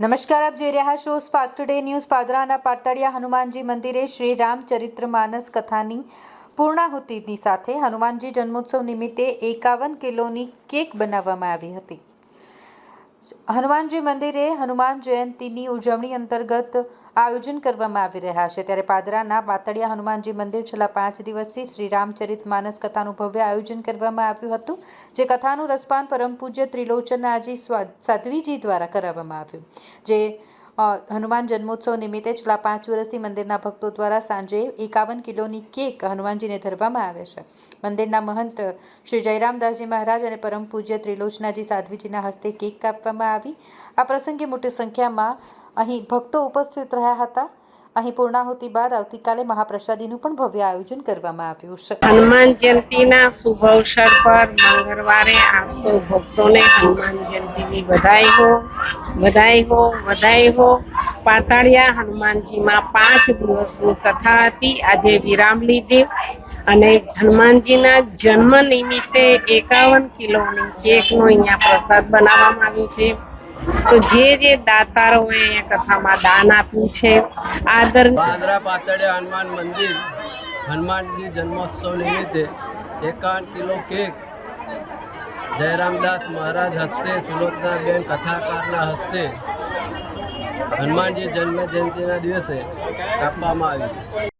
નમસ્કાર, આપ જોઈ રહ્યા છો સ્પાર્ક ટુડે ન્યૂઝ પાદરાના પાતળિયા હનુમાનજી મંદિરે શ્રી રામચરિત્ર માનસ કથાની પૂર્ણાહુતિની સાથે હનુમાનજી જન્મોત્સવ નિમિત્તે એકાવન કિલોની કેક બનાવવામાં આવી હતી. હનુમાનજી મંદિરે હનુમાન જયંતીની ઉજવણી અંતર્ગત આયોજન કરવામાં આવી રહ્યા છે. ત્યારે પાદરાના પાતળિયા હનુમાનજી મંદિર છેલ્લા પાંચ દિવસથી શ્રી રામચરિત માનસ કથાનું ભવ્ય આયોજન કરવામાં આવ્યું હતું, જે કથાનું રસપાન પરમ પૂજ્ય ત્રિલોચનાજી સાધ્વીજી દ્વારા કરાવવામાં આવ્યું, જે હનુમાન જન્મોત્સવ નિમિત્તે છેલ્લા પાંચ વર્ષથી મંદિરના ભક્તો દ્વારા સાંજે એકાવન કિલોની કેક હનુમાનજીને ધરવામાં આવે છે. મંદિરના મહંત શ્રી જયરામદાસજી મહારાજ અને પરમ પૂજ્ય ત્રિલોચનાજી સાધ્વીજીના હસ્તે કેક કાપવામાં આવી. આ પ્રસંગે મોટી સંખ્યામાં અહીં ભક્તો ઉપસ્થિત રહ્યા હતા. અહીં પૂર્ણાહુતિ બાદ આવતીકાલે મહાપ્રસાદીનું પણ ભવ્ય આયોજન કરવામાં આવ્યું છે. હનુમાન જયંતીના શુભ અવસર પર મંગળવારે આપ ભક્તોને હનુમાન જયંતીની બધાઈ હો બધાઈ હો બધાઈ હો. પાતાળિયા હનુમાનજીમાં પાંચ દિવસની કથા હતી. આજે વિરામ લીધી અને હનુમાનજીના જન્મ નિમિત્તે એકાવન કિલોની કેકનો અહીંયા પ્રસાદ બનાવવામાં આવ્યો છે. તો જે જે દાતારોએ અહીંયા કથામાં દાન આપ્યું છે, આદર બાંદ્રા પાતળિયા હનુમાન મંદિર, હનુમાનજી જન્મોત્સવ નિમિત્તે એકાવન કિલો કેક જયરામદાસ મહારાજ હસ્તે, સુલોચનાબેન કથાકારના હસ્તે હનુમાનજી જન્મ જયંતિના દિવસે કાપવામાં આવી છે.